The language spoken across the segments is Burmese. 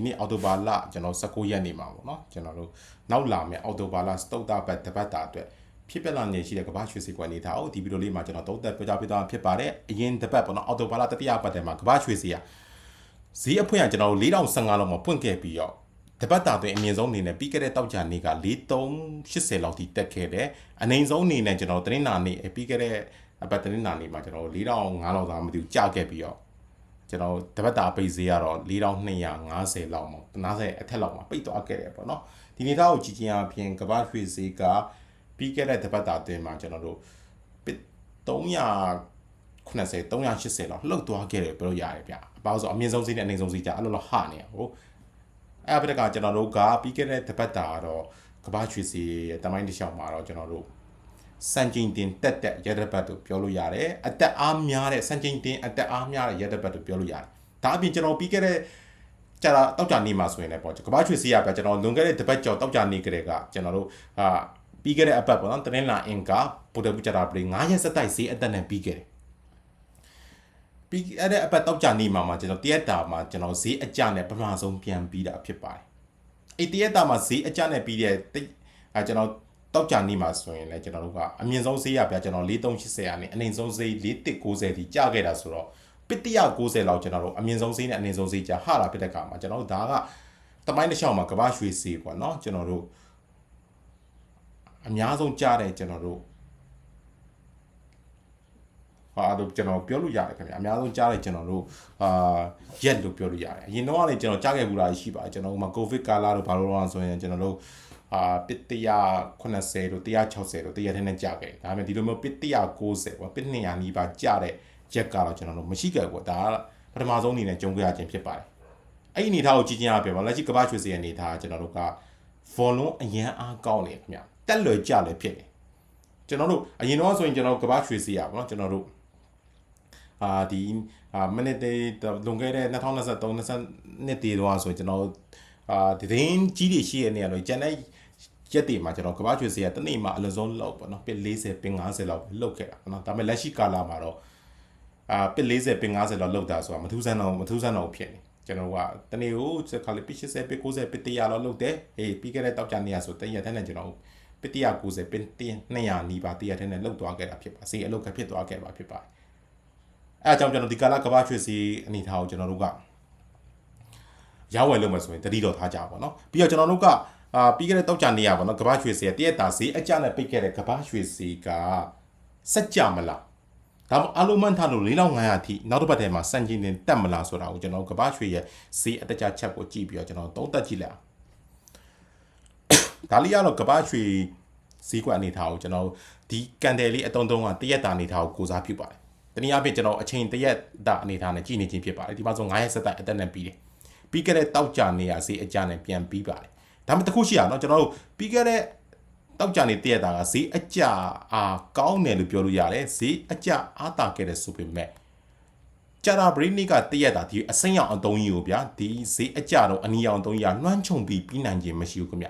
ဒီနေ့အော်တိုဘာလကျွန်တော်19ရက်နေ့မှာပေါ့နော်ကျွန်တော်တို့နောက်လာမယ့်အော်တိုဘာလစတုတ်တာဘတ်တပတ်တာအတွက်ဖြစ်ပက်လာနေရှိတဲ့ကမ္ဘာရွှေစီကွက်နေတာကိုဒီဗီဒီယိုလေးမှာကျွန်တော်သုံးသပ်ပြပြပေးသွားဖြစ်ပါတယ်အရင်တပတ်ပေါ့နော်အော်တိုဘာလတတိယပတ်ထဲမှာကမ္ဘာရွှေစီကဈေးအဖွင့်ကကျွန်တော်တို့4015လောက်မှာဖွင့်ခဲ့ပြီးတော့တပတ်တာတွင်အမြင့်ဆုံးအနေနဲ့ပြီးခဲ့တဲ့တောက်ကြနေ့က4380လောက်ထိတက်ခဲ့တယ်အနိုင်ဆုံးအနေနဲ့ကျွန်တော်တင်းနာနေ့ပြီးခဲ့တဲ့အပတ်တင်းနာနေ့မှာကျွန်တော်4005လောက်သာမသိဘူးကြာခဲ့ပြီးတော့ ကျွန်တော်တပတ်တာပိတ်ဈေးကတော့4250လောက်မှာ90အထက်လောက်မှာပိတ်သွားခဲ့တယ်ပေါ့နော်ဒီနေ့တော့ကြည်ချင်းအပြင်ကမ္ဘာရွှေဈေးကပြီးခဲ့တဲ့တပတ်တာအတွင်းမှာကျွန်တော်တို့390 380လောက်လှုပ်သွားခဲ့တယ်ပြောလို့ရတယ်ဗျအပေါင်းဆိုအမြင့်ဆုံးဈေးနဲ့အနိမ့်ဆုံးဈေးကြအဲ့လိုလိုဟနေဟိုအဲ့အပတကကျွန်တော်တို့ကပြီးခဲ့တဲ့တပတ်တာကတော့ကမ္ဘာရွှေဈေးရဲ့တမိုင်းတစ်လျှောက်မှာတော့ကျွန်တော်တို့ စံချိန်တင်တက်တက်ရတဲ့ဘတ်တို့ပြောလို့ရတယ်အသက်အားများတဲ့စံချိန်တင်အသက်အားများတဲ့ရတဲ့ဘတ်တို့ပြောလို့ရတယ်ဒါအပြင်ကျွန်တော်ပြီးခဲ့တဲ့ကြာတောက်ကြနေမှာဆိုရင်လည်းပေါ့ကမ္ဘာချွေစီရပြကျွန်တော်လွန်ခဲ့တဲ့တပတ်ကျော်တောက်ကြနေကြတဲ့ကကျွန်တော်တို့ဟာပြီးခဲ့တဲ့အပတ်ပေါ့နော်တနင်္လာအင်္ဂါဗုဒ္ဓဘုရားပရိ9ရက်စက်တိုက်ဈေးအသက်နဲ့ပြီးခဲ့တယ်ပြီးအဲ့တဲ့အပတ်တောက်ကြနေမှာမှာကျွန်တော်တရက်တာမှာကျွန်တော်ဈေးအကျနဲ့ပထမဆုံးပြန်ပြီးတာဖြစ်ပါတယ်အဲ့တရက်တာမှာဈေးအကျနဲ့ပြီးတဲ့အဲကျွန်တော် တောက်ကြနေမှာဆိုရင်လည်းကျွန်တော်တို့ကအမြင့်ဆုံးဈေးရပြကျွန်တော်4380ရာနဲ့အနိမ့်ဆုံးဈေး4190ထိကျခဲ့တာဆိုတော့ပစ်190လောက်ကျွန်တော်တို့အမြင့်ဆုံးဈေးနဲ့အနိမ့်ဆုံးဈေးကျဟာလာဖြစ်တဲ့အခါမှာကျွန်တော်တို့ဒါကတမိုင်းတစ်လျှောက်မှာကဘာရွှေဈေးပေါ့နော်ကျွန်တော်တို့အများဆုံးကြားတယ်ကျွန်တော်တို့ဟာတော့ကျွန်တော်ပြောလို့ရတယ်ခင်ဗျအများဆုံးကြားတယ်ကျွန်တော်တို့အာရက်လို့ပြောလို့ရတယ်အရင်တော့လည်းကျွန်တော်ကြားခဲ့ဘူးလားရှိပါတယ်ကျွန်တော်တို့မှာကိုဗစ်ကာလတို့ဘာလို့လဲဆိုရင်ကျွန်တော်တို့ အာပစ်180တို့160တို့100ထက်နဲ့ကြာခဲ့ဒါပေမဲ့ဒီလိုမျိုးပစ်190ပေါ့ပစ်200နီးပါးကြာတဲ့ရက်ကတော့ကျွန်တော်တို့မရှိခဲ့ဘူးပေါ့ဒါကပထမဆုံးအနေနဲ့ကြုံခဲ့ရခြင်းဖြစ်ပါတယ်အဲ့ဒီအနေထားကိုကြည့်ချင်းအပြင်ပေါ့လက်ရှိကမ္ဘာရွှေစည်းရဲ့အနေထားကျွန်တော်တို့က volume အရန်အားကောင်းနေခင်ဗျတက်လွယ်ကြလည်းဖြစ်နေကျွန်တော်တို့အရင်တော့ဆိုရင်ကျွန်တော်ကမ္ဘာရွှေစည်းရပါတော့ကျွန်တော်တို့အာဒီအာမိနစ်တေလွန်ခဲ့တဲ့2023 20နှစ်တည်းတော့ဆိုရင်ကျွန်တော်အာဒီတင်းကြီးတွေရှိရနေရလို့ကျန်တဲ့ ရက်တွေမှာကျွန်တော်ကမ္ဘာရွှေစည်းရတနေ့မှာအလဆုံးလောက်ပေါ့နော်ပစ်40ပင်50လောက်ပဲလောက်ခဲ့တာပေါ့နော်ဒါပေမဲ့လက်ရှိကာလမှာတော့အာပစ်40ပင်50လောက်လောက်တာဆိုတာမထူးဆန်းတော့မထူးဆန်းတော့ဖြစ်နေကျွန်တော်ကတနေ့ကိုခါလေးပစ်80ပစ်90ပစ်100လောက်လောက်တယ်အေးပြီးခဲ့တဲ့တောက်ကြနေရဆိုတရက်တဲ့နဲ့ကျွန်တော်ပစ်190ပစ်200နီးပါတရက်တဲ့နဲ့လောက်သွားခဲ့တာဖြစ်ပါစေအလုတ်ကဖြစ်သွားခဲ့ပါဖြစ်ပါတယ်အဲအကြောင်းကျွန်တော်ဒီကာလကဘာရွှေစီအနေထားကိုကျွန်တော်တို့ကရောက်ဝယ်လုပ်မယ်ဆိုရင်တတိတော်ထားကြပါတော့ပြီးတော့ကျွန်တော်တို့က အာပြီးခဲ့တဲ့တောက်ကြနေရပါတော့ကဘာရွှေစီတရက်တာဈေးအကြနဲ့ပိတ်ခဲ့တဲ့ကဘာရွှေစီကစက်ကြမလားဒါမှအလုံးမန်ထားလို့4500အထိနောက်တစ်ပတ်ထဲမှာစံချင်းတင်တက်မလားဆိုတာကိုကျွန်တော်ကဘာရွှေရဲ့ဈေးအတကြချက်ကိုကြည့်ပြီးတော့ကျွန်တော်သုံးသပ်ကြည့်လိုက်အောင်ဒါလေးကတော့ကဘာရွှေဈေးကွက်အနေထားကိုကျွန်တော်ဒီကန်တယ်လေးအတုံးတုံးကတရက်တာအနေထားကိုကိုစားပြုပါတယ်တနည်းအားဖြင့်ကျွန်တော်အချိန်တရက်တာအနေထားနဲ့ကြည့်နေချင်းဖြစ်ပါတယ်ဒီမှာဆို9ရက်ဆက်တိုက်အသက်နဲ့ပြီးတယ်ပြီးခဲ့တဲ့တောက်ကြနေရဈေးအကြနဲ့ပြန်ပြီးပါတယ် ဒါမှတခုရှိရနော်ကျွန်တော်တို့ပြီးခဲ့တဲ့တောက်ကြနေတည့်ရတာကဈေးအကြအာကောင်းတယ်လို့ပြောလို့ရတယ်ဈေးအကြအားတာခဲ့တဲ့ဆိုပေမဲ့ဂျာရာဘရီနီကတည့်ရတာဒီအစိမ်းရောင်အတုံးကြီးကိုဗျာဒီဈေးအကြတော့အနီရောင်အတုံးကြီးကလွှမ်းခြုံပြီးပြီးနိုင်ခြင်းမရှိဘူးခင်ဗျ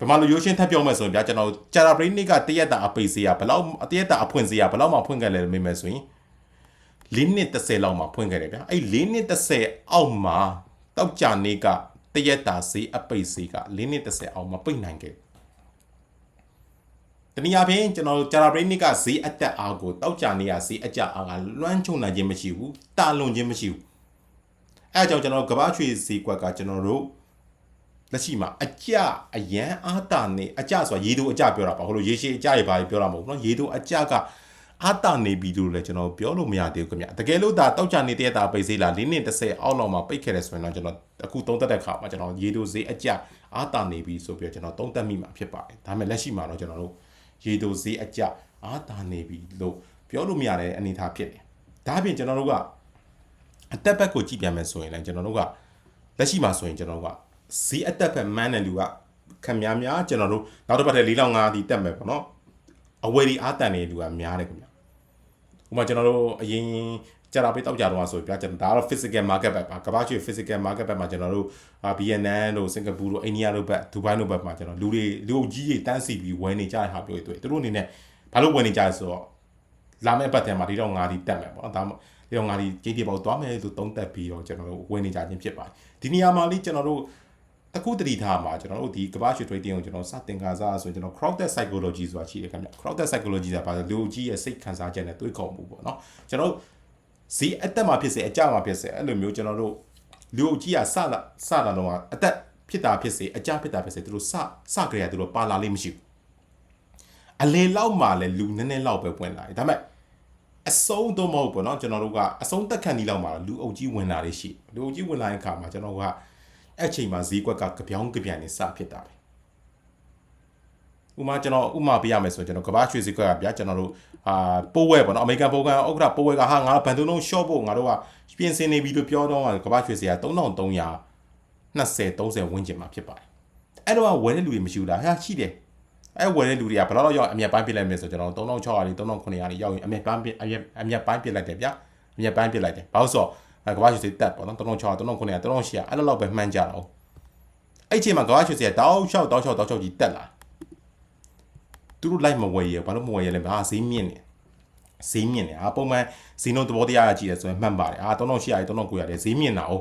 ဗမာလူရိုးရှင်းထပ်ပြောမယ်ဆိုရင်ဗျာကျွန်တော်ဂျာရာဘရီနီကတည့်ရတာအပိတ်ဈေးကဘလောက်တည့်ရတာအဖွင့်ဈေးကဘလောက်မှဖွင့်ခဲ့လဲမေးမယ်ဆိုရင်၄နှစ်30လောက်မှဖွင့်ခဲ့တယ်ဗျာအဲ့၄နှစ်30အောက်မှာတောက်ကြနေကတ ရက်တာဈေးအပိတ်ဈေးက၄နှစ်30အောင်မပိတ်နိုင်ခဲ့တနည်းအားဖြင့်ကျွန်တော်ဂျာရာဘရိနစ်ကဈေးအတက်အားကိုတောက်ကြနေရဈေးအကြအားကလွှမ်းခြုံနိုင်ခြင်းမရှိဘူးတာလွန်ခြင်းမရှိဘူးအဲအကြောင်းကျွန်တော်ကဘာချွေဈေးကွက်ကကျွန်တော်တို့လက်ရှိမှာအကြအရန်အားတာနေအကြဆိုတာရေတို့အကြပြောတာပါဟိုလိုရေရှည်အကြရေပါပြောတာမဟုတ်ဘူးเนาะရေတို့အကြက အာတာနေပြီလို့လည်းကျွန်တော်ပြောလို့မရသေးဘူးခင်ဗျတကယ်လို့ဒါတောက်ချနေတရတာပိတ်သေးလား၄နှစ်30အောက်လောက်မှာပိတ်ခဲ့တယ်ဆိုရင်တော့ကျွန်တော်အခုသုံးသက်တဲ့ခါမှာကျွန်တော်ရေတိုဈေးအကျအာတာနေပြီဆိုပြီးကျွန်တော်သုံးသက်မိမှာဖြစ်ပါတယ်ဒါပေမဲ့လက်ရှိမှာတော့ကျွန်တော်တို့ရေတိုဈေးအကျအာတာနေပြီလို့ပြောလို့မရတဲ့အနေအထားဖြစ်တယ်ဒါအပြင်ကျွန်တော်တို့ကအတက်ဘက်ကိုကြည့်ပြန်မယ်ဆိုရင်လည်းကျွန်တော်တို့ကလက်ရှိမှာဆိုရင်ကျွန်တော်တို့ကဈေးအတက်ဘက်မန်းတဲ့လူကခံများများကျွန်တော်တို့နောက်တစ်ပတ်ထဲ၄လောက်5ဒီတက်မယ်ပေါ့နော်အဝယ်ဒီအားတန်နေလူကများတယ်ခင်ဗျ ဥပမာကျွန်တော်တို့အရင်ကြာတာပေးတောက်ကြတော့ဆိုပြကျွန်တော်ဒါကတော့ physical market ဘက်ပါကမ္ဘာ့ချီ physical market ဘက်မှာကျွန်တော်တို့အာ BNN တို့စင်ကာပူတို့အိန္ဒိယတို့ဘက်ဒူဘိုင်းတို့ဘက်မှာကျွန်တော်လူတွေလူအုပ်ကြီးတွေတန်းစီပြီးဝယ်နေကြတဲ့ဟာပြောတွေ့သူတို့အနေနဲ့ဘာလို့ဝယ်နေကြလဲဆိုတော့လာမယ့်ဘက်ထဲမှာဒီတော့ငါဒီတက်မယ်ပေါ့ဒါဒီတော့ငါဒီဂျိတီပေါက်သွားမယ်ဆိုသုံးသက်ပြီးတော့ကျွန်တော်တို့ဝင်နေကြခြင်းဖြစ်ပါတယ်ဒီနေရာမှာလေးကျွန်တော်တို့ တခုတတိထားမှာကျွန်တော်တို့ဒီကမ္ဘာ့ရွှေ trading ကိုကျွန်တော်စတင်ကစားဆိုရင်ကျွန်တော် crowded psychology ဆိုတာရှိတယ်ခင်ဗျ crowded psychology ဆိုတာဘာလဲလူကြီးရဲ့စိတ်ခံစားချက်နဲ့တွေးခေါ်မှုပေါ့နော်ကျွန်တော်တို့ဈေးအတက်မှာဖြစ်စေအကြမှာဖြစ်စေအဲ့လိုမျိုးကျွန်တော်တို့လူကြီးကစလာစလာတော့အတက်ဖြစ်တာဖြစ်စေအကြဖြစ်တာဖြစ်စေသူတို့စစကြရသူတို့ပါလာလေးမရှိဘူးအလေလောက်မှလည်းလူနည်းနည်းလောက်ပဲပွင့်လာတယ်ဒါပေမဲ့အဆုံးတော့မဟုတ်ပေါ့နော်ကျွန်တော်တို့ကအဆုံးတက်ခန့်ဒီလောက်မှာလူအုပ်ကြီးဝင်လာလေးရှိလူအုပ်ကြီးဝင်လာတဲ့အခါမှာကျွန်တော်က အဲ့ချိန်မှာဈေးကွက်ကကြပြောင်းကြပြန်နေစဖြစ်တာပဲဥမာကျွန်တော်ဥမာပြရမယ်ဆိုရင်ကျွန်တော်ကဘာရွှေဈေးကွက်ကဗျာကျွန်တော်တို့အာပိုးဝဲပေါ့နော်အမေရိကန်ပိုးကန်ဥက္ကဋ္ဌပိုးဝဲကဟာငါဘန်တုံးလုံး short ဖို့ငါတို့ကပြင်ဆင်နေပြီလို့ပြောတော့ကဘာရွှေဈေးက3300 20 30ဝန်းကျင်မှာဖြစ်ပါတယ်အဲ့တော့ဝယ်တဲ့လူတွေမရှိဘူးလားဟာရှိတယ်အဲ့ဝယ်တဲ့လူတွေကဘယ်တော့ရောက်အမြတ်ပိုင်းပြစ်လိုက်မယ်ဆိုကျွန်တော်3600လေး3900လေးရောက်ရင်အမြတ်ပိုင်းအမြတ်အမြတ်ပိုင်းပြစ်လိုက်တယ်ဗျာအမြတ်ပိုင်းပြစ်လိုက်တယ်ဘာလို့ဆိုတော့ ကဘာရွှေဈေးတက်ပေါ့နော်3600 3900 3800အဲ့လိုလောက်ပဲမှန်းကြတော့အဲ့ချိန်မှာကဘာရွှေဈေးကတောက်လျှောက်တောက်လျှောက်တောက်လျှောက်ကြီးတက်လာသူတို့လိုက်မဝယ်ရဘာလို့မဝယ်ရလဲဟာဈေးမြင့်နေဈေးမြင့်နေဟာပုံမှန်ဈေးနှုန်းသဘောတရားကြီးတယ်ဆိုရင်မှတ်ပါတယ်အာ3800 3900လေးဈေးမြင့်တာ哦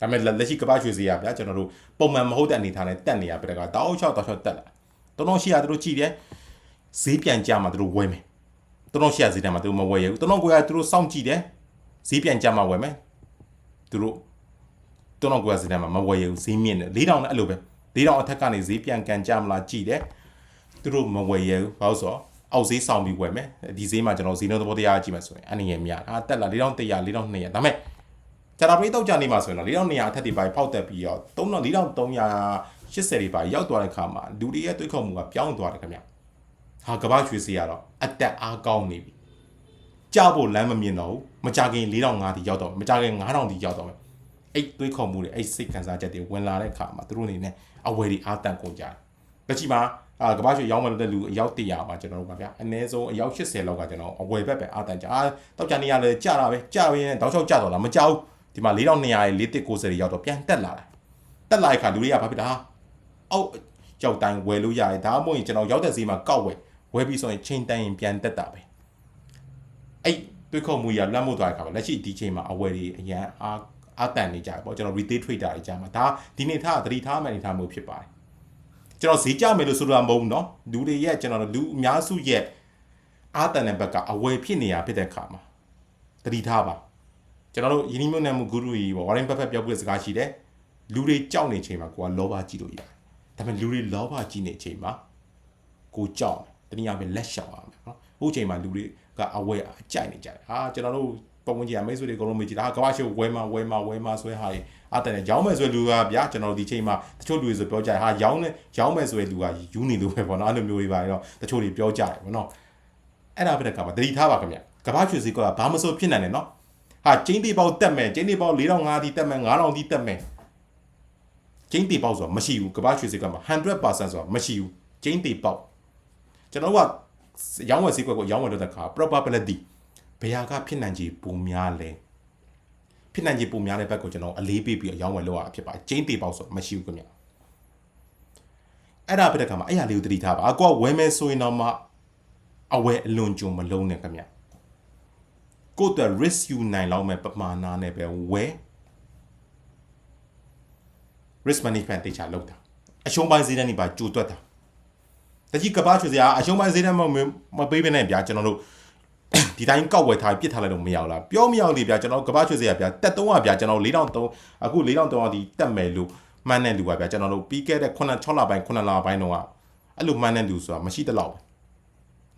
ဒါပေမဲ့လက်ရှိကဘာရွှေဈေးကဗျာကျွန်တော်တို့ပုံမှန်မဟုတ်တဲ့အနေထားနဲ့တက်နေရပြတဲ့ကတောက်လျှောက်တောက်လျှောက်တက်လာ3800သူတို့ကြည့်တယ်ဈေးပြန်ကြမှာသူတို့ဝယ်မယ်3800ဈေးတန်းမှာသူတို့မဝယ်ရဘူး3900သူတို့စောင့်ကြည့်တယ်ဈေးပြန်ကြမှာဝယ်မယ် သူတို့3900ဈေးတန်းမှာမဝယ်ရဘူးဈေးမြင့်တယ်4000နဲ့အဲ့လိုပဲ4000အထက်ကနေဈေးပြန်ကန်ကြမလားကြည့်တယ်သူတို့မဝယ်ရဘူးဘာလို့ဆိုတော့အောက်ဈေးဆောင်ပြီးဝယ်မယ်ဒီဈေးမှာကျွန်တော်ဈေးနှုန်းသဘောတရားကြည့်မယ်ဆိုရင်အနေငယ်များအာတက်လာ4100 4200ဒါပေမဲ့ကျွန်တော်ပြိတော့ကြနေမှာဆိုရင်တော့4200အထက်တွေပါဖောက်တက်ပြီးတော့3300 4380တွေပါရောက်သွားတဲ့ခါမှာလူတွေရဲ့တွေးခေါ်မှုကပြောင်းသွားတယ်ခင်ဗျဟာကဘာရွှေစီကတော့အတက်အားကောင်းနေပြီကြောက်ဖို့လမ်းမမြင်တော့ဘူး မကြခင်4005တီရောက်တော့မကြခင်9000တီရောက်တော့မယ်အဲ့တွေးခေါ်မှုတွေအဲ့စိတ်ခံစားချက်တွေဝင်လာတဲ့ခါမှာသူတို့အနေနဲ့အဝယ်တွေအားတန်ကုန်ကြတယ်လက်ရှိမှာအာကဘာရွှေရောင်းမလို့တဲ့လူအယောက်100ပါကျွန်တော်တို့ပါဗျာအနည်းဆုံးအယောက်80လောက်ကကျွန်တော်အဝယ်ဘက်ပဲအားတန်ကြအာတောက်ကြနေရလဲကြတာပဲကြရင်းတောက်ချောက်ကြတော့လားမကြောက်ဒီမှာ4200ရဲ့4190တွေရောက်တော့ပြန်တက်လာတယ်တက်လာတဲ့ခါလူတွေကဘာဖြစ်တာအောက်ရောက်တိုင်းဝယ်လို့ရတယ်ဒါမှမဟုတ်ရင်ကျွန်တော်ရောက်တဲ့ဈေးမှာကောက်ဝယ်ဝယ်ပြီးဆိုရင်ချိန်တန်ရင်ပြန်တက်တာပဲအဲ့ တွေးခေါ်မှုရလွှမ်းမိုးသွားတဲ့ခါမှာလက်ရှိဒီချိန်မှာအဝယ်တွေအရန်အားအားတန်နေကြတယ်ပေါ့ကျွန်တော် retail trader တွေကြားမှာဒါဒီနေ့ထားသတိထားမှန်နေထားမှုဖြစ်ပါတယ်ကျွန်တော်ဈေးကြမယ်လို့ဆိုတာမဟုတ်ဘူးเนาะလူတွေရဲ့ကျွန်တော်လူအများစုရဲ့အားတန်တဲ့ဘက်ကအဝယ်ဖြစ်နေရဖြစ်တဲ့ခါမှာသတိထားပါကျွန်တော်တို့ယင်းနှမြုံနယ်မှုဂုရုကြီးပေါ့ဝါရင်ဘက်ဖက်ပြောပြတဲ့စကားရှိတယ်လူတွေကြောက်နေချိန်မှာကိုကလောဘကြီးလို့ရတယ်ဒါပေမဲ့လူတွေလောဘကြီးနေချိန်မှာကိုကြောက်တယ်တနည်းအားဖြင့်လက်ရှောင်ရမယ်နော်ဟိုချိန်မှာလူတွေ ကအဝဲအကြိုက်နေကြတယ်အာကျွန်တော်တို့ပုံမှန်ကြီးအမိတ်ဆွေတွေအကုန်လုံးမေးကြည့်တာဟာကမ္ဘာရှိဝဲမှာဝဲမှာဝဲမှာဆွဲဟာကြီးအတန်နဲ့ရောင်းမယ်ဆိုလူကဗျာကျွန်တော်ဒီချိန်မှာတချို့လူတွေဆိုပြောကြတယ်ဟာရောင်းနေရောင်းမယ်ဆိုရင်လူကယူနေလို့ပဲပေါ့နော်အဲ့လိုမျိုးတွေပါတော့တချို့တွေပြောကြတယ်ပေါ့နော်အဲ့ဒါပြတဲ့ကမှာတတိထားပါခင်ဗျကမ္ဘာရွှေစည်းကဘာမဆိုဖြစ်နိုင်တယ်နော်ဟာကျင်းတီပေါက်တက်မယ်ကျင်းတီပေါက်4005တီတက်မယ်9000တီတက်မယ်ကျင်းတီပေါက်ဆိုတာမရှိဘူးကမ္ဘာရွှေစည်းကမှာ100%ဆိုတာမရှိဘူးကျင်းတီပေါက်ကျွန်တော်က ရောင်းဝယ်စည်းကွက်ကိုရောင်းဝယ်လုပ်တဲ့အခါ probability ဘယ်ဟာကဖြစ်နိုင်ခြေပုံများလဲဖြစ်နိုင်ခြေပုံများတဲ့ဘက်ကိုကျွန်တော်အလေးပေးပြီးရောင်းဝယ်လုပ်ရတာဖြစ်ပါတယ်ကျင်းတီပေါက်ဆိုမရှိဘူးခင်ဗျအဲ့ဒါပြတဲ့အခါမှာအဲ့ဟာလေးကိုသတိထားပါကိုကဝယ်မယ်ဆိုရင်တော့မှအဝယ်အလွန်ကြုံမလုံးနဲ့ခင်ဗျကိုယ့်အတွက် risk ယူနိုင်လောက်မဲ့ပမာဏနဲ့ပဲဝယ် risk management တေချာလုပ်တာအရှုံးပိုင်းဈေးတန်းတွေပါကြိုတွက်တာ တကြီးကပ္ပချွေစရာအရှုံးပိုင်းဈေးတန်းမမပေးဘဲနဲ့ဗျာကျွန်တော်တို့ဒီတိုင်းကောက်ဝယ်ထားပြစ်ထားလိုက်လို့မရဘူးလားပြောမရဘူးလေဗျာကျွန်တော်ကပ္ပချွေစရာဗျာတက်သုံးကဗျာကျွန်တော်4003အခု4003ဒီတက်မယ်လို့မှန်းတဲ့လူပါဗျာကျွန်တော်တို့ပြီးခဲ့တဲ့9 6လပိုင်း9လပိုင်းတော့အဲ့လိုမှန်းတဲ့လူဆိုတာမရှိတလောက်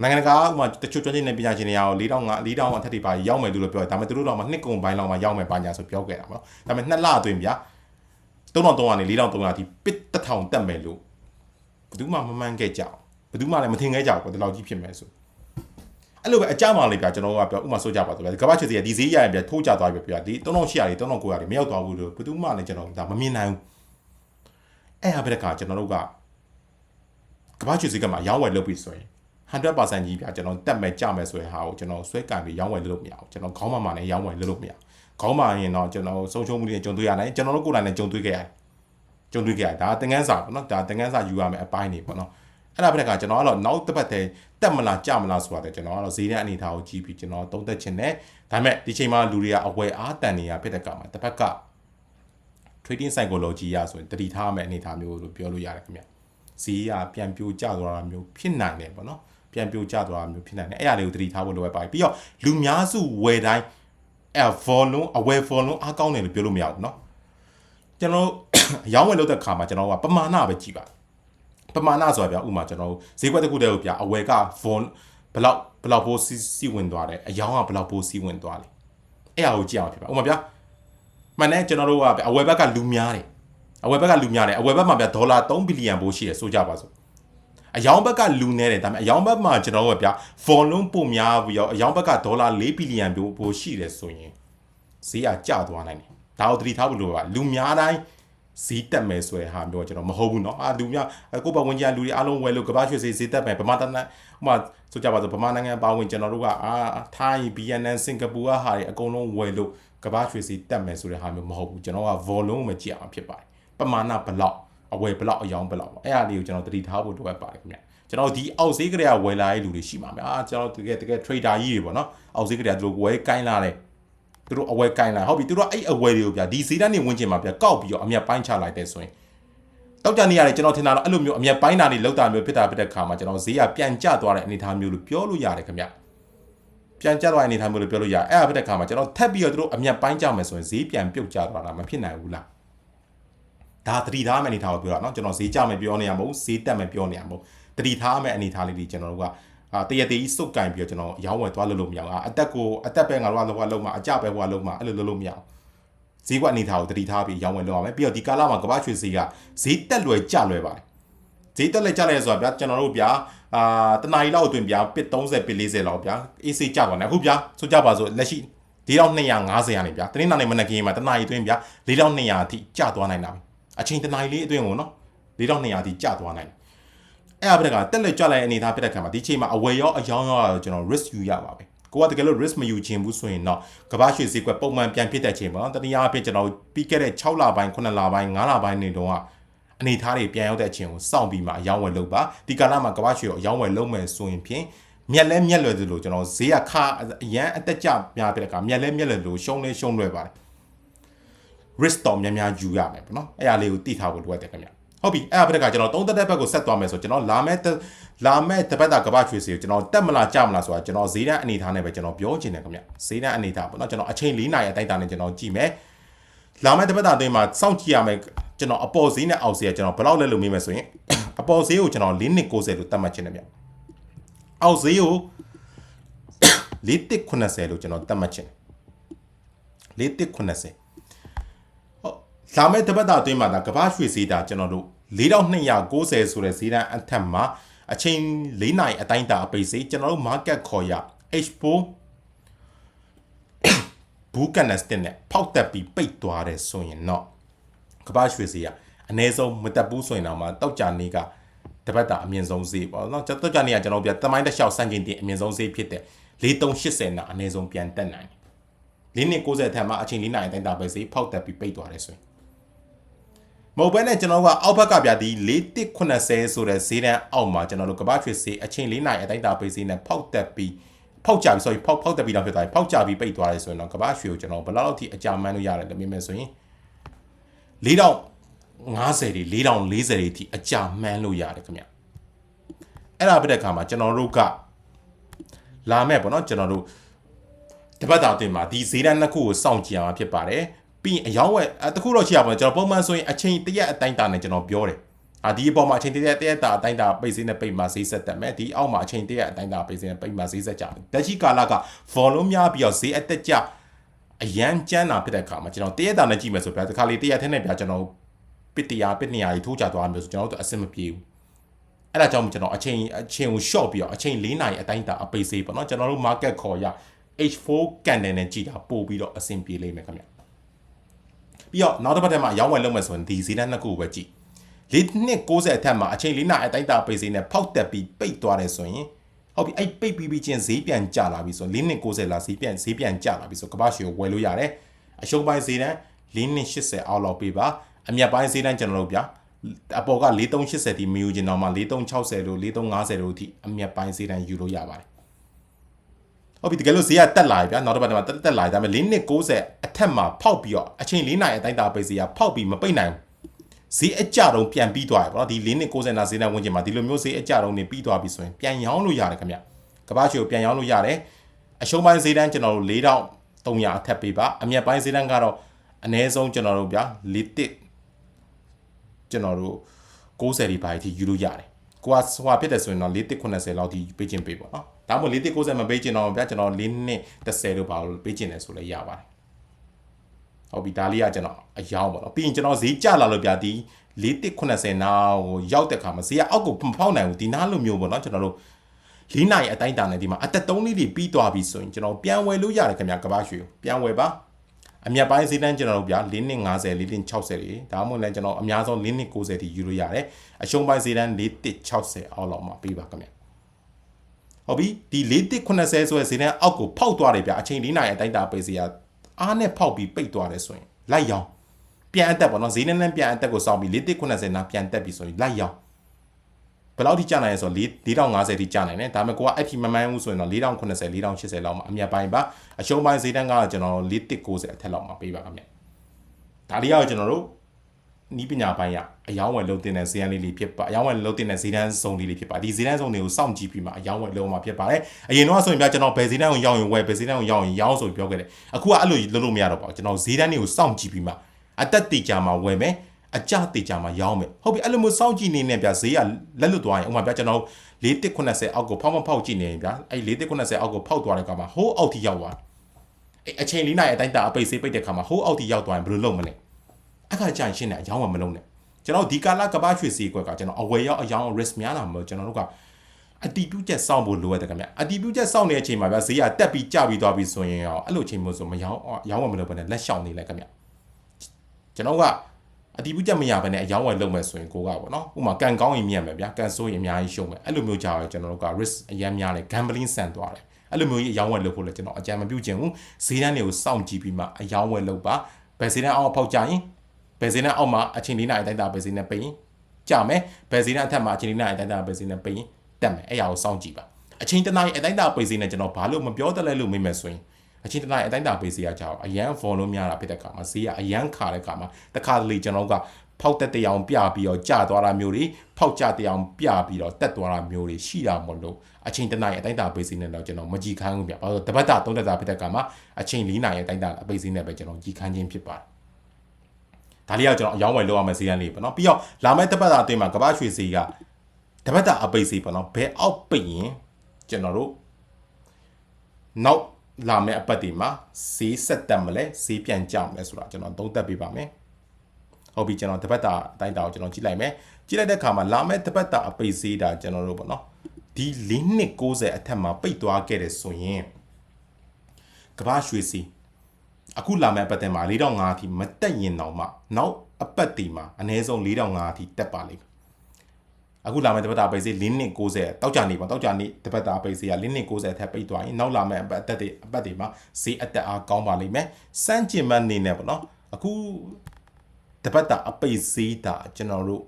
နိုင်ငံတကာဥမာတချို့ကျွမ်းကျင်တဲ့ပညာရှင်တွေရော4000 4000အထက်တွေပါရောက်မယ်လို့ပြောတယ်ဒါပေမဲ့သူတို့တော့မှနှစ်ကုန်ပိုင်းလောက်မှရောက်မယ်ပါညာဆိုပြောခဲ့တာပေါ့ဒါပေမဲ့နှစ်လအတွင်းဗျာ3300ကနေ4300ဒီပစ်1000တက်မယ်လို့ဘယ်သူမှမမှန်းခဲ့ကြအောင် ဘယ်သူမှလည်းမထင်ခဲ့ကြဘူးဒီလောက်ကြီးဖြစ်မယ်ဆိုအဲ့လိုပဲအကြမ်းပါလေဗျာကျွန်တော်ကပြောဥမာဆိုကြပါတော့ဗျာကမ္ဘာချစ်စီကဒီဈေးရရင်ဗျာထိုးကြသွားပြီဗျာဒီ3800တွေ3900တွေမရောက်သွားဘူးလို့ဘယ်သူမှလည်းကျွန်တော်ဒါမမြင်နိုင်ဘူးအဲ့ဟာပဲတခါကျွန်တော်တို့ကကမ္ဘာချစ်စီကမှရောင်းဝယ်လုပ်ပြီဆိုရင်100%ကြီးဗျာကျွန်တော်တက်မဲ့ကြမဲ့ဆိုရင်ဟာကိုကျွန်တော်ဆွဲကန်ပြီးရောင်းဝယ်လုပ်လို့မရဘူးကျွန်တော်ခေါင်းမမှနဲ့ရောင်းဝယ်လုပ်လို့မရဘူးခေါင်းမရင်တော့ကျွန်တော်ဆုံးရှုံးမှုတွေကြုံတွေ့ရနိုင်ကျွန်တော်တို့ကိုယ်တိုင်လည်းကြုံတွေ့ခဲ့ရတယ်ကြုံတွေ့ခဲ့ရဒါသင်ခန်းစာပေါ့နော်ဒါသင်ခန်းစာယူရမယ်အပိုင်းနေပေါ့နော် အဲ့ဒါပြတဲ့ကကျွန်တော်ကတော့နောက်တစ်ပတ်တည်းတက်မလားကြမလားဆိုတာတဲ့ကျွန်တော်ကတော့ဈေးတန်းအနေထားကိုကြည့်ပြီးကျွန်တော်သုံးသက်ချင်တယ်ဒါပေမဲ့ဒီချိန်မှာလူတွေကအဝယ်အားတန်နေရဖြစ်တဲ့ကမှာတစ်ဖက်က trading psychology ရဆိုရင်တတိထားမဲ့အနေထားမျိုးလို့ပြောလို့ရတယ်ခင်ဗျဈေးကပြန်ပြိုကျသွားတာမျိုးဖြစ်နိုင်တယ်ပေါ့နော်ပြန်ပြိုကျသွားတာမျိုးဖြစ်နိုင်တယ်အဲ့အရာလေးကိုတတိထားဖို့လိုအပ်ပါတယ်ပြီးတော့လူများစုဝယ်တိုင်းအဲ volume အဝယ် volume အားကောင်းတယ်လို့ပြောလို့မရဘူးเนาะကျွန်တော်ရောင်းဝယ်လုပ်တဲ့ခါမှာကျွန်တော်ကပမာဏပဲကြည့်ပါ ပမာဏဆိုတာဗျာဥမာကျွန်တော်ဈေးကွက်တစ်ခုတည်းကိုဗျာအဝယ်က volume ဘလောက်ဘလောက်ပိုးစီဝင်သွားတယ်အယောင်းကဘလောက်ပိုးစီဝင်သွားလဲအဲ့အရာကိုကြည့်အောင်ဖြစ်ပါဥမာဗျာမှန်တယ်ကျွန်တော်တို့ကအဝယ်ဘက်ကလူများတယ်အဝယ်ဘက်ကလူများတယ်အဝယ်ဘက်မှာဗျာဒေါ်လာ3ဘီလီယံပိုးရှိတယ်ဆိုကြပါစို့အယောင်းဘက်ကလူနေတယ်ဒါပေမဲ့အယောင်းဘက်မှာကျွန်တော်တို့ကဗျာ volume ပိုများပြီးတော့အယောင်းဘက်ကဒေါ်လာ4ဘီလီယံပိုးရှိတယ်ဆိုရင်ဈေးကကျသွားနိုင်တယ်ဒါကိုသတိထားဖို့လိုပါလူများတိုင်း ဈေးတက်မယ်ဆိုတဲ့ဟာမျိုးကျွန်တော်မဟုတ်ဘူးเนาะအာလူများကိုယ့်ဘဝင်ကြီးလူတွေအားလုံးဝယ်လို့ကဘာရွှေဈေးဈေးတက်မယ်ဗမာတနဥမာဆိုကြပါစို့ဗမာနိုင်ငံပါဝင်ကျွန်တော်တို့ကအာထိုင်း BNN စင်ကာပူကဟာတွေအကုန်လုံးဝယ်လို့ကဘာရွှေဈေးတက်မယ်ဆိုတဲ့ဟာမျိုးမဟုတ်ဘူးကျွန်တော်က volume မကြည့်အောင်ဖြစ်ပါတယ်ပမာဏဘလောက်အဝယ်ဘလောက်အယောင်းဘလောက်ပေါ့အဲ့အရာလေးကိုကျွန်တော်သတိထားဖို့လိုအပ်ပါတယ်ခင်ဗျကျွန်တော်ဒီအောက်ဈေးကလေးကဝယ်လာတဲ့လူတွေရှိမှာများကျွန်တော်တကယ်တကယ် trader ကြီးတွေပေါ့နော်အောက်ဈေးကလေးကသူတို့ဝယ်ကိုင်းလာတယ် သူတို့အဝယ်ကိုင်းလာဟုတ်ပြီသူတို့အဲ့အဝယ်တွေကိုဗျာဒီဈေးတန်းနေဝင်ကျင်မှာဗျာကောက်ပြီးတော့အမြတ်ပိုင်းချလိုက်တဲ့ဆိုရင်တောက်ကြနေရတယ်ကျွန်တော်ထင်တာတော့အဲ့လိုမျိုးအမြတ်ပိုင်းတာတွေလောက်တာမျိုးဖြစ်တာဖြစ်တဲ့ခါမှာကျွန်တော်ဈေးကပြန်ကျသွားတဲ့အနေအထားမျိုးလို့ပြောလို့ရတယ်ခင်ဗျပြန်ကျသွားတဲ့အနေအထားမျိုးလို့ပြောလို့ရတယ်အဲ့ဒါဖြစ်တဲ့ခါမှာကျွန်တော်ထပ်ပြီးတော့သူတို့အမြတ်ပိုင်းကြမယ်ဆိုရင်ဈေးပြန်ပြုတ်ကျသွားတာမဖြစ်နိုင်ဘူးလားဒါသတိထားမယ့်အနေထားကိုပြောတာเนาะကျွန်တော်ဈေးကျမယ်ပြောနေရမဟုတ်ဈေးတက်မယ်ပြောနေရမဟုတ်သတိထားမယ့်အနေထားလေးတွေကျွန်တော်တို့က အာတရတေးကြီးစုတ်ကင်ပြီးတော့ကျွန်တော်ရောင်းဝယ်သွားလို့လို့မရဘူးအတက်ကိုအတက်ပဲငါတို့ကလောက်လောက်မှာအကြပဲဟိုကလောက်မှာအဲ့လိုလုပ်လို့မရဘူးဈေးကွက်အနေထားကိုတတိထားပြီးရောင်းဝယ်လုပ်ရမယ်ပြီးတော့ဒီကာလမှာကမ္ဘာရွှေဈေးကဈေးတက်လွယ်ကျလွယ်ပါတယ်ဈေးတက်လွယ်ကျလွယ်ဆိုတာဗျာကျွန်တော်တို့ဗျာအာတနားရီလောက်အတွင်းဗျာပစ်30ပစ်40လောက်ဗျာအေးစေးကျပါနဲ့အခုဗျာဆိုကြပါစို့လက်ရှိ4250ရာနေဗျာတနင်္လာနေ့မနက်ခင်းမှာတနားရီအတွင်းဗျာ4200အထိကျသွားနိုင်တာပဲအချိန်တနားရီလေးအတွင်းကိုနော်4200အထိကျသွားနိုင်တယ် အဲ့အပဒကတက်လက်ကြလိုက်အနေထားပြတဲ့ခါမှာဒီချိန်မှာအဝယ်ရောအယောင်းရောကျွန်တော် risk ယူရပါပဲကိုကတကယ်လို့ risk မယူခြင်းဘူးဆိုရင်တော့ကမ္ဘာရွှေဈေးကွက်ပုံမှန်ပြန်ဖြစ်တဲ့ချိန်မှာတနည်းအားဖြင့်ကျွန်တော်ပြီးခဲ့တဲ့6လပိုင်း9လပိုင်း9လပိုင်းနေတော့အနေထားတွေပြန်ရောက်တဲ့အချိန်ကိုစောင့်ပြီးမှအယောင်းဝယ်လုပ်ပါဒီကာလမှာကမ္ဘာရွှေကိုအယောင်းဝယ်လုပ်မယ်ဆိုရင်ဖြင့်မြက်လဲမြက်လွယ်သလိုကျွန်တော်ဈေးကခါအရန်အတက်ကြများပြတဲ့ကမြက်လဲမြက်လွယ်လို့ရှုံးလဲရှုံးလွယ်ပါတယ် risk တော့များများယူရမယ်ပေါ့နော်အဲ့အရာလေးကိုသိထားဖို့လိုအပ်တယ်ခင်ဗျ ဟုတ်ပြီအဲ့အဖက်ကကျွန်တော်သုံးသက်တဲ့ဘက်ကိုဆက်သွားမယ်ဆိုကျွန်တော်လာမဲ့လာမဲ့တပတ်တာကပချွေစီကိုကျွန်တော်တက်မလားကြမလားဆိုတာကျွန်တော်ဈေးတန်းအနေထားနဲ့ပဲကျွန်တော်ပြောချင်တယ်ခင်ဗျဈေးတန်းအနေထားပေါ့နော်ကျွန်တော်အချိန်၄နာရီအတိုင်းတာနဲ့ကျွန်တော်ကြည့်မယ်လာမဲ့တပတ်တာအတွင်းမှာစောင့်ကြည့်ရမယ်ကျွန်တော်အပေါ်ဈေးနဲ့အောက်ဈေးကကျွန်တော်ဘယ်လောက်လဲလို့မေးမယ်ဆိုရင်အပေါ်ဈေးကိုကျွန်တော်၄နှစ်90လို့သတ်မှတ်ချင်တယ်ဗျအောက်ဈေးကို၄တစ်90လို့ကျွန်တော်သတ်မှတ်ချင်တယ်၄တစ်90လာမယ့်တပတ်တာအတွင်းမှာဒါကဘာရွှေဈေးတာကျွန်တော်တို့ 4290ဆိုတဲ့ဈေးတန်းအထက်မှာအချိန်၄နိုင်အတိုင်းတာအပိတ်ဈေးကျွန်တော်တို့ market ခေါ်ရ H4 ဘူးကန်နက်စတင်နဲ့ဖောက်တက်ပြီးပိတ်သွားတယ်ဆိုရင်တော့ကဘာရွှေဈေးကအနည်းဆုံးမတက်ဘူးဆိုရင်တော့မှတောက်ကြနေကတပတ်တာအမြင့်ဆုံးဈေးပေါ့နော်တောက်ကြနေကကျွန်တော်ပြတမိုင်းတစ်လျှောက်စံချိန်တင်အမြင့်ဆုံးဈေးဖြစ်တဲ့4380နာအနည်းဆုံးပြန်တက်နိုင်တယ်၄နှစ်90ထက်မှအချိန်၄နိုင်အတိုင်းတာပဲဈေးဖောက်တက်ပြီးပိတ်သွားတယ်ဆိုရင် မဟုတ်ဘဲနဲ့ကျွန်တော်ကအောက်ဘက်ကပြဒီ4180ဆိုတဲ့ဈေးတန်းအောက်မှာကျွန်တော်တို့ကဘာချွေဈေးအချိန်၄နိုင်အတိုင်းတာပေးဈေးနဲ့ဖောက်တက်ပြီးဖောက်ကြပြီ sorry ဖောက်ဖောက်တက်ပြီးတော့ဖြစ်သွားပြီဖောက်ကြပြီးပိတ်သွားတယ်ဆိုရင်တော့ကဘာရွှေကိုကျွန်တော်ဘယ်လောက်ထိအကြမ်းမှန်းလို့ရတယ်လို့မြင်မယ်ဆိုရင်4050တွေ4040တွေအထိအကြမ်းမှန်းလို့ရတယ်ခင်ဗျအဲ့ဒါပြတဲ့အခါမှာကျွန်တော်တို့ကလာမဲ့ပေါ့နော်ကျွန်တော်တို့တပတ်တာတင်မှာဒီဈေးတန်းနှစ်ခုကိုစောင့်ကြည့်အောင်ဖြစ်ပါတယ် ပြီးရင်အယောင်းဝယ်တခုတော့ရှိရပါမယ်ကျွန်တော်ပုံမှန်ဆိုရင်အချိန်တရက်အတိုင်းတာနဲ့ကျွန်တော်ပြောတယ်အာဒီအပေါ်မှာအချိန်တရက်တရက်တာအတိုင်းတာပိတ်စင်းနဲ့ပိတ်မှာဈေးဆက်တက်မယ်ဒီအောက်မှာအချိန်တရက်အတိုင်းတာပိတ်စင်းနဲ့ပိတ်မှာဈေးဆက်ကြတယ်တက်ရှိကာလက volume များပြီးတော့ဈေးအတက်ကြအရန်ကျန်းတာဖြစ်တဲ့အခါမှာကျွန်တော်တရက်တာနဲ့ကြည့်မယ်ဆိုပြတခါလေးတရက်ထဲနဲ့ပြကျွန်တော်ပစ်တရားပစ်နေရာကြီးထိုးချသွားမျိုးဆိုကျွန်တော်တို့အဆင်မပြေဘူးအဲ့ဒါကြောင့်ကျွန်တော်အချိန်အချိန်ကို short ပြီးတော့အချိန်၄နာရီအတိုင်းတာအပိတ်စေးပေါ့နော်ကျွန်တော်တို့ market ခေါ်ရ H4 candle နဲ့ကြည့်တာပို့ပြီးတော့အဆင်ပြေလိမ့်မယ်ခင်ဗျ ပြီးတော့နောက်တစ်ပတ်ထဲမှာရောင်းဝယ်လုပ်မယ်ဆိုရင်ဒီဈေးတန်းနှစ်ခုပဲကြည့်လေးနှစ်60အထက်မှာအချိန်လေးနာအတိုင်းတာပိတ်ဈေးနဲ့ဖောက်တက်ပြီးပိတ်သွားတယ်ဆိုရင်ဟုတ်ပြီအဲ့ပိတ်ပြီးပြီးချင်းဈေးပြန်ကျလာပြီဆိုလေးနှစ်60လာဈေးပြန်ဈေးပြန်ကျလာပြီဆိုကမ္ဘာရှီကိုဝယ်လို့ရတယ်အရှုံးပိုင်းဈေးတန်းလေးနှစ်80အောက်လောက်ပေးပါအမြတ်ပိုင်းဈေးတန်းကျွန်တော်တို့ဗျာအပေါ်က4380ဒီမယူကျင်တော့မှ4360လို့4350လို့အထိအမြတ်ပိုင်းဈေးတန်းယူလို့ရပါတယ် ဟုတ်ပြီတကယ်လို့ဈေးကတက်လာပြီဗျာနောက်တစ်ပတ်တည်းမှာတက်တက်လာပြီဒါပေမဲ့၄နှစ်60အထက်မှာဖောက်ပြီးတော့အချိန်၄နိုင်အတိုင်းတာပိတ်ဈေးကဖောက်ပြီးမပိတ်နိုင်ဘူးဈေးအကြတော့ပြန်ပြီးသွားပြီပေါ့နော်ဒီ၄နှစ်60နာဈေးတန်းဝင်ကျင်မှာဒီလိုမျိုးဈေးအကြတော့နေပြီးသွားပြီဆိုရင်ပြန်ရောင်းလို့ရတယ်ခင်ဗျကဘာချီကိုပြန်ရောင်းလို့ရတယ်အရှုံးပိုင်းဈေးတန်းကျွန်တော်တို့၄တောင်300အထက်ပေးပါအမြတ်ပိုင်းဈေးတန်းကတော့အနည်းဆုံးကျွန်တော်တို့ဗျာ၄တစ်ကျွန်တော်တို့60ဒီပိုင်းအထိယူလို့ရတယ်ကိုကဟိုဟာဖြစ်တယ်ဆိုရင်တော့၄တစ်80လောက်ထိပေးခြင်းပေးပေါ့နော် ဒါမှမဟုတ်၄တစ်90မပေးခြင်းတော့ဗျာကျွန်တော်၄နှစ်30လို့ပါလို့ပေးခြင်းတယ်ဆိုလည်းရပါတယ်ဟုတ်ပြီဒါလေးကကျွန်တော်အယောင်းပေါ့နော်ပြီးရင်ကျွန်တော်ဈေးကျလာလို့ဗျာဒီ၄တစ်80နာဟိုရောက်တဲ့ခါမှာဈေးကအောက်ကိုမဖောက်နိုင်ဘူးဒီနားလိုမျိုးပေါ့နော်ကျွန်တော်တို့လေးနိုင်အတိုင်းတာနဲ့ဒီမှာအသက်3လေးတွေပြီးသွားပြီဆိုရင်ကျွန်တော်ပြန်ဝယ်လို့ရတယ်ခင်ဗျာကဘာရွှေကိုပြန်ဝယ်ပါအမြတ်ပိုင်းဈေးတန်းကျွန်တော်တို့ဗျာ၄နှစ်50 4နှစ်60တွေဒါမှမဟုတ်လည်းကျွန်တော်အများဆုံး၄နှစ်90ထိယူလို့ရတယ်အရှုံးပိုင်းဈေးတန်း၄တစ်60အောက်လောက်မှာပေးပါခင်ဗျာ ဟုတ်ပြီဒီ၄တစ်80ဆိုတဲ့ဈေးတန်းအောက်ကိုဖောက်သွားတယ်ဗျာအချိန်၄နိုင်အတိုင်းတာပေးစီရအားနဲ့ဖောက်ပြီးပိတ်သွားတယ်ဆိုရင်လိုက်ရောင်းပြန်အသက်ပေါ့နော်ဈေးနဲ့နဲ့ပြန်အသက်ကိုစောင့်ပြီး၄တစ်80နာပြန်တက်ပြီဆိုရင်လိုက်ရောင်းဘယ်လောက်ထိကျနိုင်လဲဆိုတော့4050ထိကျနိုင်တယ်ဒါပေမဲ့ကိုကအဲ့ဒီမမှန်းဘူးဆိုရင်တော့4080 4080လောက်မှာအမြတ်ပိုင်းပါအရှုံးပိုင်းဈေးတန်းကကျွန်တော်4190အထက်လောက်မှာပေးပါခင်ဗျဒါလေးကတော့ကျွန်တော်တို့ နီးပညာပိုင်းရအယောင်းဝယ်လုံးတင်တဲ့ဈေးတန်းလေးလေးဖြစ်ပါအယောင်းဝယ်လုံးတင်တဲ့ဈေးတန်းစုံလေးလေးဖြစ်ပါဒီဈေးတန်းစုံတွေကိုစောင့်ကြည့်ပြီးမှအယောင်းဝယ်လုံးမှာဖြစ်ပါတယ်အရင်တော့ဆိုရင်ပြကျွန်တော်ဘယ်ဈေးတန်းကိုရောက်ရင်ဝယ်ဘယ်ဈေးတန်းကိုရောက်ရင်ရောင်းဆိုပြောခဲ့တယ်အခုကအဲ့လိုလုပ်လို့မရတော့ပါဘူးကျွန်တော်ဈေးတန်းတွေကိုစောင့်ကြည့်ပြီးမှအသက်တေချာမှာဝယ်မယ်အကြတေချာမှာရောင်းမယ်ဟုတ်ပြီအဲ့လိုမျိုးစောင့်ကြည့်နေနေဗျာဈေးကလက်လွတ်သွားရင်ဥပမာဗျာကျွန်တော်4180အောက်ကိုဖောက်မဖောက်ကြည့်နေရင်ဗျာအဲ့4180အောက်ကိုဖောက်သွားတဲ့ကမှာဟိုးအောက်ထိရောက်သွားအဲ့အချိန်လေးနိုင်အတိုင်းတာအပိတ်ဆေးပိတ်တဲ့ခါမှာဟိုးအောက်ထိရောက်သွားရင်ဘယ်လိုလုပ်မလဲ အခါကြာရင်ရှင်းတယ်အယောင်းမမလုံးနဲ့ကျွန်တော်ဒီကာလကဘာရွှေစီကွက်ကကျွန်တော်အဝယ်ရောက်အယောင်း risk များလာမလို့ကျွန်တော်တို့ကအတီးပြုတ်ချက်စောင့်ဖို့လိုရတယ်ခင်ဗျအတီးပြုတ်ချက်စောင့်နေတဲ့အချိန်မှာဗျာဈေးကတက်ပြီးကျပြီးသွားပြီဆိုရင်ရောအဲ့လိုအချိန်မျိုးဆိုမရောင်းရောင်းဝယ်မလို့ပဲနဲ့လက်ရှောင်နေလိုက်ခင်ဗျကျွန်တော်ကအတီးပြုတ်ချက်မရဘဲနဲ့အယောင်းဝယ်လုပ်မယ်ဆိုရင်ကိုကပေါ့နော်ဥပမာကန်ကောင်းရင်မြတ်မယ်ဗျာကန်ဆိုးရင်အများကြီးရှုံးမယ်အဲ့လိုမျိုးကြာတော့ကျွန်တော်တို့က risk အများများလေ gambling ဆန်သွားတယ်အဲ့လိုမျိုးကြီးအယောင်းဝယ်လုပ်ဖို့လည်းကျွန်တော်အကြံမပြုချင်ဘူးဈေးတန်းတွေကိုစောင့်ကြည့်ပြီးမှအယောင်းဝယ်လုပ်ပါဘယ်ဈေးတန်းအောင်ဖောက်ကြရင် ဘယ်ဈေးနဲ့အောက်မှာအချိန်လေးနိုင်အတိုင်းတာဘယ်ဈေးနဲ့ပိရင်ကြမယ်ဘယ်ဈေးနဲ့အထက်မှာအချိန်လေးနိုင်အတိုင်းတာဘယ်ဈေးနဲ့ပိရင်တက်မယ်အဲ့ရကိုစောင့်ကြည့်ပါအချိန်တနားအတိုင်းတာပိဈေးနဲ့ကျွန်တော်ဘာလို့မပြောတတ်လဲလို့မေးမယ်ဆိုရင်အချင်းတနားအတိုင်းတာပိဈေးကကြောက်အရန် volume များတာဖြစ်တဲ့အခါမှာဈေးကအရန်ခါတဲ့အခါမှာတခါတလေကျွန်တော်ကဖောက်တက်တရောင်ပြပြီးတော့ကြာသွားတာမျိုးတွေဖောက်ကြတရောင်ပြပြီးတော့တက်သွားတာမျိုးတွေရှိတာမလို့အချိန်တနားအတိုင်းတာပိဈေးနဲ့တော့ကျွန်တော်မကြည့်ခန်းဘူးဗျဘာလို့တပတ်တာသုံးတက်တာဖြစ်တဲ့အခါမှာအချိန်၄နာရီအတိုင်းတာအပိဈေးနဲ့ပဲကျွန်တော်ကြည့်ခန်းခြင်းဖြစ်ပါတယ် ဒါလေးကကျွန်တော်အယောင်းဝယ်လုပ်ရမယ့်ဈေးတန်းလေးပေါ့နော်ပြီးတော့လာမယ့်တစ်ပတ်တာအတွင်းမှာကမ္ဘာရွှေဈေးကတစ်ပတ်တာအပိတ်ဈေးပေါ့နော်ဘယ်အောက်ပိတ်ရင်ကျွန်တော်တို့နောက်လာမယ့်အပတ်ဒီမှာဈေးဆက်တက်မလဲဈေးပြန်ကျမလဲဆိုတာကျွန်တော်သုံးသပ်ပေးပါမယ်ဟုတ်ပြီကျွန်တော်တစ်ပတ်တာအတိုင်းတာကိုကျွန်တော်ကြည့်လိုက်မယ်ကြည့်လိုက်တဲ့အခါမှာလာမယ့်တစ်ပတ်တာအပိတ်ဈေးတာကျွန်တော်တို့ပေါ့နော်ဒီ၄နှစ်60အထက်မှာပိတ်သွားခဲ့တယ်ဆိုရင်ကမ္ဘာရွှေဈေး အခုလာမယ့်အပတ်ထဲမှာ4005အထိမတက်ရင်တော့မှနောက်အပတ်ဒီမှာအနည်းဆုံး4005အထိတက်ပါလိမ့်မယ်အခုလာမယ့်တပတ်တာပိတ်စေး၄နှစ်60တောက်ကြနေပါတောက်ကြနေတပတ်တာပိတ်စေးက၄နှစ်60အထက်ပိတ်သွားရင်နောက်လာမယ့်အပတ်အသက်တွေအပတ်တွေမှာဈေးအတက်အားကောင်းပါလိမ့်မယ်စမ်းကျင်မနေနဲ့ပေါ့နော်အခုတပတ်တာအပိတ်ဈေးတာကျွန်တော်တို့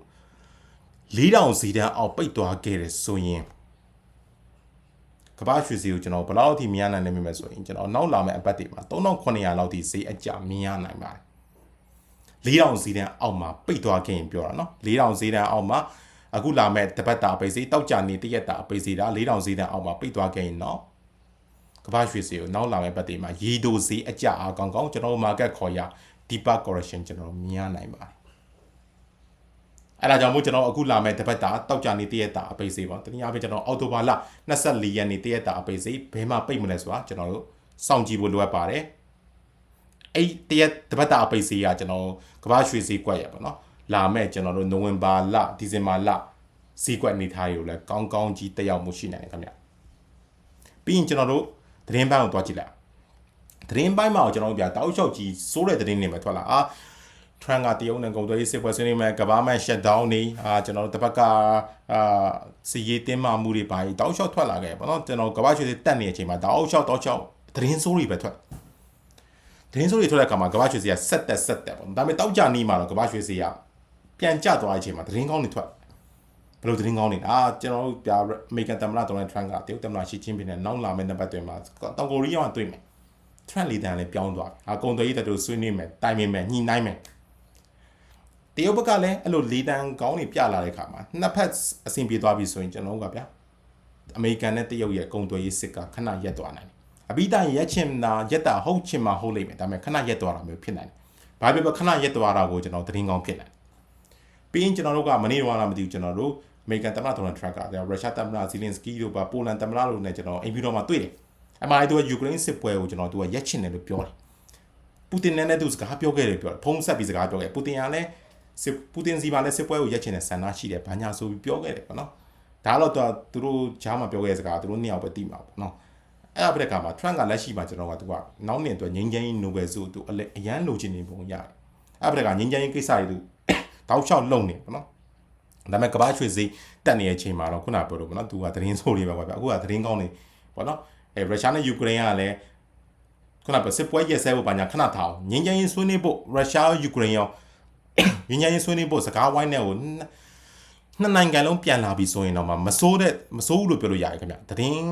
4000ဈေးတန်းအောက်ပိတ်သွားခဲ့တယ်ဆိုရင် ကဘာရွှေစီကိုကျွန်တော်ဘယ်လောက်ထိမြင်ရနိုင်လဲမြင်မယ်ဆိုရင်ကျွန်တော်နောက်လာမယ့်အပတ်တွေမှာ3900လောက်ထိဈေးအကျမြင်ရနိုင်ပါတယ်4000ဈေးတန်းအောက်မှာပိတ်သွားခဲ့ရင်ပြောတာနော်4000ဈေးတန်းအောက်မှာအခုလာမဲ့တပတ်တာပိတ်စီတောက်ကြနေတရက်တာပိတ်စီတာ4000ဈေးတန်းအောက်မှာပိတ်သွားခဲ့ရင်တော့ကဘာရွှေစီကိုနောက်လာမဲ့ပတ်တွေမှာရေတိုဈေးအကျအားကောင်းကောင်းကျွန်တော်တို့ market ခေါ်ရ deeper correction ကျွန်တော်မြင်ရနိုင်ပါတယ် အဲ့ဒါကြောင့်မို့ကျွန်တော်အခုလာမဲ့တပတ်တာတောက်ကြနေတရက်တာအပိတ်စေးပါတနည်းအားဖြင့်ကျွန်တော်အော်တိုဘာလ24ရက်နေ့တရက်တာအပိတ်စေးဘယ်မှာပိတ်မလဲဆိုတာကျွန်တော်တို့စောင့်ကြည့်ဖို့လိုအပ်ပါတယ်အဲ့တရက်တပတ်တာအပိတ်စေးကကျွန်တော်ကမ္ဘာရွှေစေးကွက်ရပါတော့လာမဲ့ကျွန်တော်တို့နိုဝင်ဘာလဒီဇင်ဘာလစေးကွက်နေထားတွေကိုလည်းကောင်းကောင်းကြီးတက်ရောက်မှုရှိနိုင်တယ်ခင်ဗျပြီးရင်ကျွန်တော်တို့သတင်းပိုင်းကိုတွားကြည့်လိုက်သတင်းပိုင်းမှာကျွန်တော်တို့ပြတောက်လျှောက်ကြီးစိုးတဲ့သတင်းတွေပဲထွက်လာအာ ထရန်ကတရုတ်နဲ့ကုန်သွယ်ရေးစစ်ပွဲဆွေးနွေးမယ်ကဘာမန်ရှက်ဒေါင်းနေအာကျွန်တော်တို့တစ်ပတ်ကအာစီရေးတင်းမာမှုတွေပါတောက်လျှောက်ထွက်လာခဲ့ပေါ့နော်ကျွန်တော်ကဘာရွှေတက်နေတဲ့အချိန်မှာတောက်လျှောက်တောက်လျှောက်သတင်းစိုးတွေပဲထွက်သတင်းစိုးတွေထွက်တဲ့အခါမှာကဘာရွှေစီကဆက်တက်ဆက်တက်ပေါ့ဒါပေမဲ့တောက်ကြနီးမှာတော့ကဘာရွှေစီကပြန်ကျသွားတဲ့အချိန်မှာသတင်းကောင်းတွေထွက်ဘယ်လိုသတင်းကောင်းတွေအာကျွန်တော်တို့ပြအမေရိကန်သမ္မတဒေါ်နယ်ထရန့်ကတရုတ်သမ္မတရှီကျင်းပင်နဲ့နောက်လာမယ့်နှစ်ပတ်တွင်မှာတောင်ကိုရီးယားကတွေ့မယ်ထရန့်လီဒန်လည်းပြောင်းသွားပြီအာကုန်သွယ်ရေးတတူဆွေးနွေးမယ်တိုင်ပင်မယ်ညှိနှိုင်းမယ် တရုတ်ဘက်ကလည်းအဲ့လိုလီဒန်ကောင်းတွေပြလာတဲ့ခါမှာနှစ်ဖက်အဆင်ပြေသွားပြီဆိုရင်ကျွန်တော်တို့ကဗျာအမေရိကန်နဲ့တရုတ်ရဲ့ကုန်သွယ်ရေးစစ်ကခဏရက်သွားနိုင်တယ်အပိတိုင်ရက်ချင်တာရက်တာဟုတ်ချင်မှာဟုတ်လိမ့်မယ်ဒါပေမဲ့ခဏရက်သွားတာမျိုးဖြစ်နိုင်တယ်ဘာဖြစ်ဖြစ်ခဏရက်သွားတာကိုကျွန်တော်သတင်းကောင်းဖြစ်နိုင်တယ်ပြီးရင်ကျွန်တော်တို့ကမနေ့ကလာမသိဘူးကျွန်တော်တို့အမေရိကန်သမ္မတဒေါ်နယ်ထရန့်ကရုရှားသမ္မတဇီလင်စကီတို့ပါပိုလန်သမ္မတတို့နဲ့ကျွန်တော်အိမ်ဖြူတော်မှာတွေ့တယ်အမှန်တူကယူကရိန်းစစ်ပွဲကိုကျွန်တော်သူကရက်ချင်တယ်လို့ပြောတယ်ပူတင်နဲ့လည်းသူစကားပြောခဲ့တယ်ပြောတယ်ဖုံးဆက်ပြီးစကားပြောခဲ့ပူတင်ကလည်း စစ်ပူတင်စီပါလည်းစစ်ပွဲကိုရက်ချင်တဲ့ဆန္ဒရှိတယ်ဘာညာဆိုပြီးပြောခဲ့တယ်ပေါ့နော်ဒါတော့သူတို့ဂျားမှာပြောခဲ့တဲ့စကားသူတို့နှစ်ယောက်ပဲသိမှာပေါ့နော်အဲ့ဒါပြတဲ့ကမှာ Trump ကလက်ရှိမှာကျွန်တော်ကသူကနောက်နှစ်အတွက်ငင်းချမ်းရေး Nobel ဆုသူအရန်လိုချင်နေပုံရတယ်အဲ့ပြတဲ့ကငင်းချမ်းရေးကိစ္စတွေသူတောက်လျှောက်လုံနေပေါ့နော်ဒါပေမဲ့ကဘာရွှေစည်းတက်နေတဲ့အချိန်မှာတော့ခုနပြောလို့ပေါ့နော်သူကသတင်းဆိုးလေးပဲပေါ့ဗျအခုကသတင်းကောင်းနေပေါ့နော်အဲရုရှားနဲ့ယူကရိန်းကလည်းခုနပြောစစ်ပွဲရက်စဲဖို့ဘာညာခဏထားအောင်ငင်းချမ်းရေးဆွေးနွေးဖို့ရုရှားယူကရိန်းရော ငင်းချမ်းရေးဆွေးနွေးဖို့စကားဝိုင်းတဲ့ကိုနှစ်နိုင်ငံလုံးပြန်လာပြီဆိုရင်တော့မစိုးတဲ့မစိုးဘူးလို့ပြောလို့ရတယ်ခင်ဗျသတင်း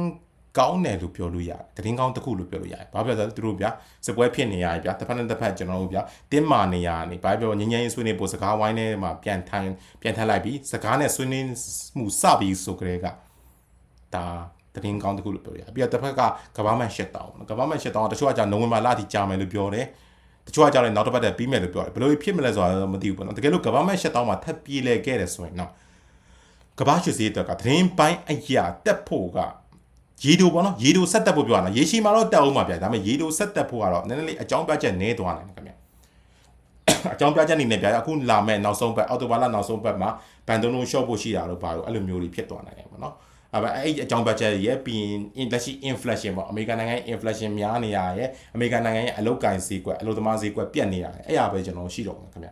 ကောင်းတယ်လို့ပြောလို့ရတယ်တရင်ကောင်းတစ်ခုလို့ပြောလို့ရတယ်ဘာဖြစ်လဲဆိုတော့သူတို့ဗျာစပွဲဖြစ်နေရတယ်ဗျာတစ်ဖက်နဲ့တစ်ဖက်ကျွန်တော်တို့ဗျာတင်းမာနေရတယ်ဘာပြောငင်းငင်းဆွေးနေပို့စကားဝိုင်းထဲမှာပြန်ထိုင်ပြန်ထပ်လိုက်ပြီးစကားနဲ့ဆွေးနွေးမှုစပြီးဆိုကြတဲ့ကဒါတရင်ကောင်းတစ်ခုလို့ပြောရတယ်ပြီးတော့တစ်ဖက်ကကဘာမှန်ရှစ်တောင်းကဘာမှန်ရှစ်တောင်းတချို့ကကြာနိုဝင်ဘာလထိကြာမယ်လို့ပြောတယ် တချို့ကကြောက်လည်းနောက်တစ်ပတ်တည်းပြီးမယ်လို့ပြောတယ်ဘယ်လိုဖြစ်မလဲဆိုတာတော့မသိဘူးပေါ့နော်တကယ်လို့ကဘာမှရှက်တောင်းမှာထပ်ပြေးလဲခဲ့တယ်ဆိုရင်တော့ကဘာရွှေစည်းအတွက်ကသတင်းပိုင်းအရာတက်ဖို့ကရေတိုပေါ့နော်ရေတိုဆက်တက်ဖို့ပြောတာရေရှည်မှာတော့တက်အောင်မှာဗျာဒါပေမဲ့ရေတိုဆက်တက်ဖို့ကတော့နည်းနည်းလေးအကြောင်းပြချက်နည်းသွားနိုင်တယ်ခင်ဗျအကြောင်းပြချက်နေနဲ့ဗျာအခုလာမဲ့နောက်ဆုံးပတ်အော်တိုဘာလနောက်ဆုံးပတ်မှာဘန်ဒုံလုံးရှော့ဖို့ရှိတာတော့ဘာလို့အဲ့လိုမျိုးတွေဖြစ်သွားနိုင်တယ်ပေါ့နော် အဲ့အကြောင်းပတ်ချက်ရဲ့ပြီးရင်လက်ရှိ inflation ပေါ့အမေရိကန်နိုင်ငံရဲ့ inflation များနေရရဲ့အမေရိကန်နိုင်ငံရဲ့အလုတ်ကင်ဈေးကွက်အလုတ်သမားဈေးကွက်ပြတ်နေရတယ်အဲ့ဒါပဲကျွန်တော်ရှိတော့မှာခင်ဗျ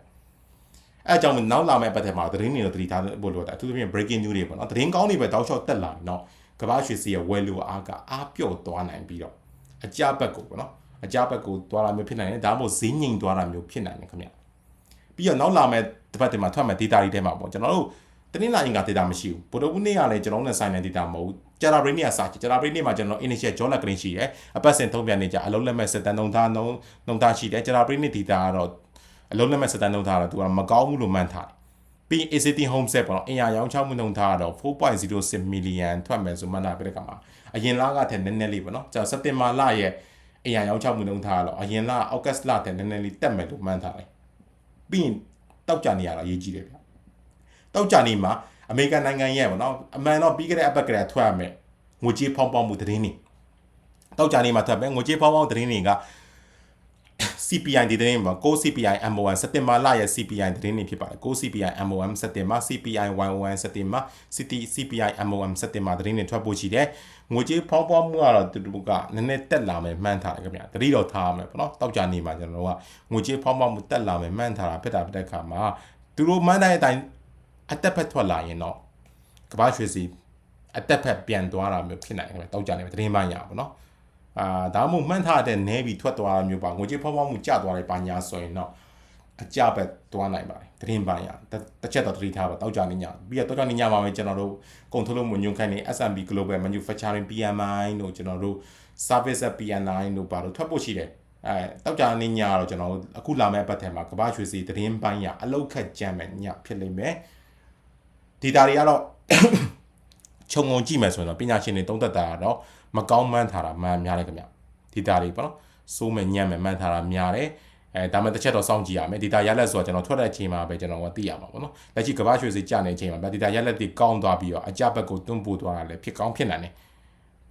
အဲ့ကြောင့်နောက်လာမယ့်ပတ်သက်မှာသတင်းတွေတော့တတိထားဖို့လိုတာအထူးသဖြင့် breaking news တွေပေါ့နော်သတင်းကောင်းတွေပဲတောက်လျှောက်တက်လာပြီနော်ကမ္ဘာရွှေစီရဲ့ value အားကအားပြော့သွားနိုင်ပြီးတော့အကြဘက်ကိုပေါ့နော်အကြဘက်ကိုသွားလာမျိုးဖြစ်နိုင်တယ်ဒါမှမဟုတ်ဈေးငြိမ်သွားတာမျိုးဖြစ်နိုင်တယ်ခင်ဗျပြီးတော့နောက်လာမယ့်တစ်ပတ်တည်းမှာထွက်မယ့် data တွေထဲမှာပေါ့ကျွန်တော်တို့ တနင်္လာရင်က data မရှိဘူးဗိုလ်တော်ဘူးနေ့ကလည်းကျွန်တော်နဲ့ဆိုင်တဲ့ data မဟုတ်ဘူးကြာတာဘရိနေ့ကစာကြာတာဘရိနေ့မှာကျွန်တော် initial job lettering ရှိတယ်အပတ်စဉ်ထုံးပြန်နေကြအလုံးလက်မဲ့စက်တန်နှုံသားနှုံနှုံသားရှိတယ်ကြာတာဘရိနေ့ data ကတော့အလုံးလက်မဲ့စက်တန်နှုံသားတော့သူကမကောင်းဘူးလို့မှန်းထားတယ်ပြီး ACT home set ပေါ့နော်အင်အားရောင်းချမှုနှုန်းထားတော့4.06 million ထွက်မယ်ဆိုမှန်းတာပြတဲ့ကမှာအရင်လကထက်နည်းနည်းလေးပေါ့နော်ကျွန်တော်စက်တင်ဘာလရဲ့အင်အားရောင်းချမှုနှုန်းထားတော့အရင်လအောက်ဂတ်လထက်နည်းနည်းလေးတက်မယ်လို့မှန်းထားတယ်ပြီးရင်တောက်ကြနေရတော့အရေးကြီးတယ်ဗျ တောက်ကြနေမှာအမေရိကန်နိုင်ငံရဲ့ပေါ့နော်အမှန်တော့ပြီးခဲ့တဲ့အပတ်ကလေးထွက်ရမယ်ငွေကြေးဖောင်းပေါင်းမှုသတင်းတွေတောက်ကြနေမှာထွက်မယ်ငွေကြေးဖောင်းပေါင်းသတင်းတွေက CPI ဒီသတင်းမှာကို CPI MON စက်တင်ဘာလရဲ့ CPI သတင်းတွေဖြစ်ပါတယ်ကို CPI MON စက်တင်ဘာ CPI YON စက်တင်ဘာ CT CPI MON စက်တင်ဘာသတင်းတွေထွက်ဖို့ရှိတယ်ငွေကြေးဖောင်းပွားမှုကတော့သူတို့ကနည်းနည်းတက်လာမယ်မှန်းထားတယ်ခင်ဗျာတတိတော့ထားမယ်ပေါ့နော်တောက်ကြနေမှာကျွန်တော်တို့ကငွေကြေးဖောင်းပွားမှုတက်လာမယ်မှန်းထားတာဖြစ်တာဖြစ်တဲ့အခါမှာသူတို့မှန်းတဲ့အတိုင်း အတက်ဖက်ထွက်လာရင်တော့ကမ္ဘာရွှေစီအတက်ဖက်ပြန်သွားတာမျိုးဖြစ်နိုင်တယ်ခင်ဗျာတောက်ကြနေမယ်သတင်းမှန်းရပါပေါ့နော်အာဒါမှမဟုတ်မှန်းထားတဲ့နဲပြီးထွက်သွားတာမျိုးပါငွေကြေးဖောင်းဖောင်းမှုကျသွားတယ်ပါညာဆိုရင်တော့အကြပဲသွားနိုင်ပါတယ်တရင်ပိုင်းရတစ်ချက်တော့တတိထားပါတောက်ကြနေညပြီးတော့တောက်ကြနေညမှာပဲကျွန်တော်တို့ကုန်ထုတ်လုပ်မှုညွှန်ခိုင်းနေ S&P Global Manufacturing PMI တို့ကျွန်တော်တို့ Service PMI တို့ပါတော့ထွက်ဖို့ရှိတယ်အဲတောက်ကြနေညတော့ကျွန်တော်တို့အခုလာမယ့်ပတ်ထဲမှာကမ္ဘာရွှေစီတရင်ပိုင်းရအလောက်ခက်ကြမ်းမယ်ညဖြစ်လိမ့်မယ် ဒီတာတွေကတော့ခြုံငုံကြည့်မယ်ဆိုရင်တော့ပညာရှင်တွေသုံးသပ်တာကတော့မကောင်းမှန်းထားတာမှန်များတယ်ခင်ဗျဒီတာတွေပေါ့နော်စိုးမယ်ညံ့မယ်မှန်းထားတာများတယ်အဲဒါမှတစ်ချက်တော့စောင့်ကြည့်ရမယ်ဒေတာရလက်ဆိုတော့ကျွန်တော်ထွက်တဲ့အချိန်မှာပဲကျွန်တော်ကသိရမှာပေါ့နော်လက်ရှိကမ္ဘာရွှေစီကျနေတဲ့အချိန်မှာဒေတာရလက်တွေကောင်းသွားပြီးတော့အကြဘက်ကိုတွန်းပို့သွားတာလည်းဖြစ်ကောင်းဖြစ်နိုင်တယ်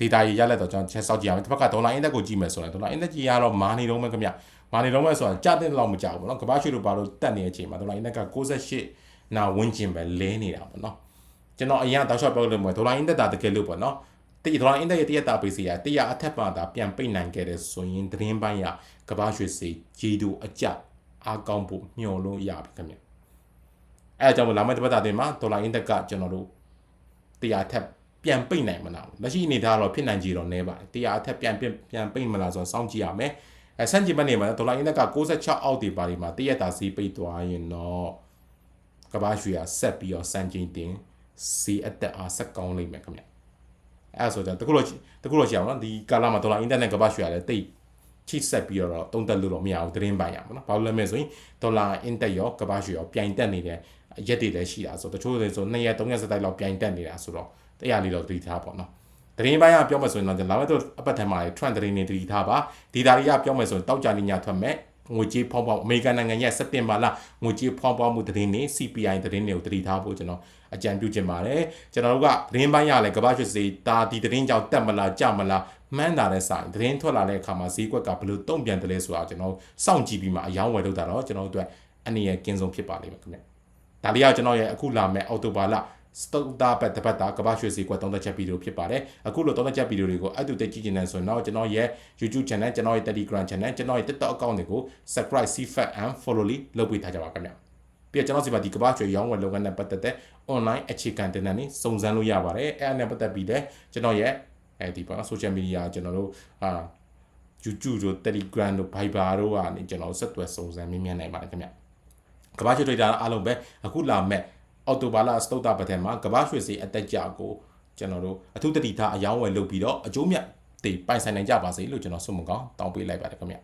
ဒေတာရရလက်တော့ကျွန်တော်ချက်စောင့်ကြည့်ရမယ်တစ်ဖက်ကဒေါ်လာအင်းသက်ကိုကြည့်မယ်ဆိုရင်ဒေါ်လာအင်းသက်ကြီးကတော့မာနေတော့မယ်ခင်ဗျမာနေတော့မယ်ဆိုတာကြတဲ့လောက်မကြောက်ဘူးနော်ကမ္ဘာရွှေတို့ဘာလို့တက်နေတဲ့အချိန်မှာဒေါ်လာအင်းသက်က68 နာဝန်းကျင်ပဲလဲနေတာပေါ့နော်ကျွန်တော်အရင်တောက်လျှောက်ပြောလို့မယ်ဒေါ်လာအင်းသက်တာတကယ်လို့ပေါ့နော်တည်ဒေါ်လာအင်တက်ရဲ့တရက်တာပေးစီရတရားအထက်ပါတာပြန်ပိတ်နိုင်ခဲ့တဲ့ဆိုရင်သတင်းပိုင်းရကဘာရွှေစီဂျီဒူအကြအားကောင်းဖို့မျှော်လို့ရပြီခင်ဗျအဲအကြောင်းလာမယ့်တပတ်တာတင်မှာဒေါ်လာအင်တက်ကကျွန်တော်တို့တရားထက်ပြန်ပိတ်နိုင်မလားလက်ရှိအနေထားတော့ဖြစ်နိုင်ကြတော့နည်းပါတယ်တရားအထက်ပြန်ပြန်ပိတ်မလားဆိုတော့စောင့်ကြည့်ရမယ်အဲဆန့်ကျင်ဘက်နေမှာဒေါ်လာအင်တက်က66အောက်ဒီပါဒီမှာတရက်တာစီးပိတ်သွားရင်တော့ ကကဘာရွှေကဆက်ပြီးတော့စံချိန်တင်စီအသက်အားဆက်ကောင်းလိမ့်မယ်ခင်ဗျအဲ့ဒါဆိုတော့တခုလို့တခုလို့ရှိအောင်နော်ဒီကာလာမှာဒေါ်လာအင်တာနက်ကဘာရွှေကလည်းတိတ်ချိတ်ဆက်ပြီးတော့တုံးတက်လို့တော့မရဘူးသတင်းပိုင်ရမှာနော်ဘာလို့လဲမလဲဆိုရင်ဒေါ်လာအင်တက်ရောကဘာရွှေရောပြိုင်တက်နေတဲ့ရက်တွေလည်းရှိတာဆိုတချို့တွေဆို2ရက်3ရက်စတိုက်လောက်ပြိုင်တက်နေတာဆိုတော့တရားလေးတော့သတိထားပါတော့သတင်းပိုင်းကပြောမှဆိုရင်တော့လာမယ့်တော့အပတ်ထမှာ trend သတင်းတွေတတိထားပါဒီဒါတွေကပြောမှဆိုရင်တောက်ကြလိညာထွက်မဲ့ ငွေကြေးဖောင်းဖောင်းအမေရိကန်နိုင်ငံရဲ့စက်တင်ဘာလငွေကြေးဖောင်းဖောင်းမှုသတင်းတွေ CPI သတင်းတွေကိုတတိထားဖို့ကျွန်တော်အကြံပြုချင်ပါတယ်ကျွန်တော်တို့ကသတင်းပိုင်းရလဲကမ္ဘာ့ရွှေစေးဒါဒီသတင်းကြောင့်တက်မလားကြမလားမှန်းတာတဲ့ဆိုင်သတင်းထွက်လာတဲ့အခါမှာဈေးကွက်ကဘယ်လိုတုံ့ပြန်တယ်လဲဆိုတာကျွန်တော်စောင့်ကြည့်ပြီးမှအယောင်းဝယ်လုပ်တာတော့ကျွန်တော်တို့အတွက်အနေရကင်းဆုံးဖြစ်ပါလိမ့်မယ်ခင်ဗျဒါလေးကကျွန်တော်ရဲ့အခုလာမဲ့အော်တိုဘာလ စတုတ်တာပတ်တပတ်တာကဘာရွှေစီကွက်သုံးသက်ချက်ဗီဒီယိုဖြစ်ပါတယ်အခုလိုသုံးသက်ချက်ဗီဒီယိုတွေကိုအဲ့တူတက်ကြည့်နေဆိုရင်တော့ကျွန်တော်ရဲ့ YouTube channel ကျွန်တော်ရဲ့ Telegram channel ကျွန်တော်ရဲ့ TikTok account တွေကို subscribe CFAT and follow လေးလုပ်ပေးထားကြပါခင်ဗျာပြီးတော့ကျွန်တော်စီမှာဒီကဘာရွှေရောင်းဝယ်လုပ်ငန်းနဲ့ပတ်သက်တဲ့ online အခြေခံတင်နန်းလေးစုံစမ်းလို့ရပါတယ်အဲ့အနဲ့ပတ်သက်ပြီးလည်းကျွန်တော်ရဲ့အဲဒီပေါ့နော် social media ကျွန်တော်တို့အာ YouTube တို့ Telegram တို့ Viber တို့ကနေကျွန်တော်ဆက်သွယ်စုံစမ်းမြင်မြန်နိုင်ပါတယ်ခင်ဗျကဘာရွှေ trader အားလုံးပဲအခုလာမဲ့ အော်တိုဘာလစတုတ်တာပတ်ထဲမှာကဘာရွှေစီအတက်ကြကိုကျွန်တော်တို့အထူးတတိထားအယောင်းဝယ်လုပ်ပြီးတော့အကျိုးမြတ်တွေပိုင်ဆိုင်နိုင်ကြပါစေလို့ကျွန်တော်ဆုမကောင်းတောင်းပေးလိုက်ပါတယ်ခင်ဗျ